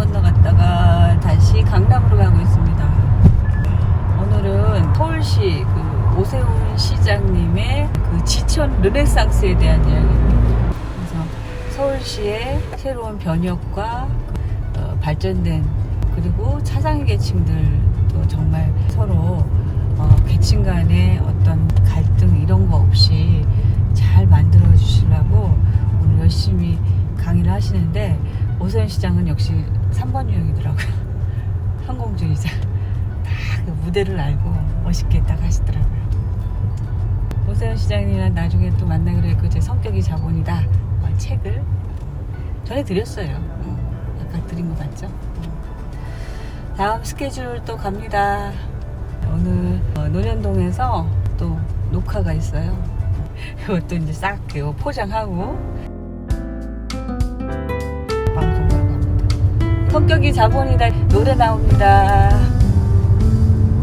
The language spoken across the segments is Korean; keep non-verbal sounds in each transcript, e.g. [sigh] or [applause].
건너갔다가 다시 강남으로 가고 있습니다. 오늘은 서울시 그 오세훈 시장님의 그 지천 르네상스에 대한 이야기입니다. 그래서 서울시의 새로운 변혁과 어, 발전된 그리고 차상위 계층들도 정말 서로 어, 계층 간의 어떤 오세훈 시장은 역시 3번 유형이더라고요. [laughs] 성공주의자. 딱그 무대를 알고 멋있게 딱 하시더라고요. 오세훈 시장이랑 나중에 또 만나기로 했고 제 성격이 자본이다 어, 책을 전해드렸어요. 어, 아까 드린 거 맞죠? 어. 다음 스케줄 또 갑니다. 오늘 어, 논현동에서 또 녹화가 있어요. [laughs] 이것도 이제 싹 포장하고 성격이 자본이다 노래 나옵니다.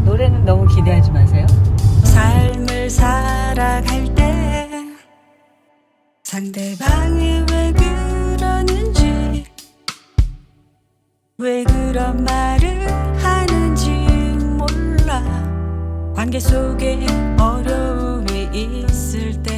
노래는 너무 기대하지 마세요. 삶을 살아갈 때 상대방이 왜 그러는지 왜 그런 말을 하는지 몰라 관계 속에 어려움이 있을 때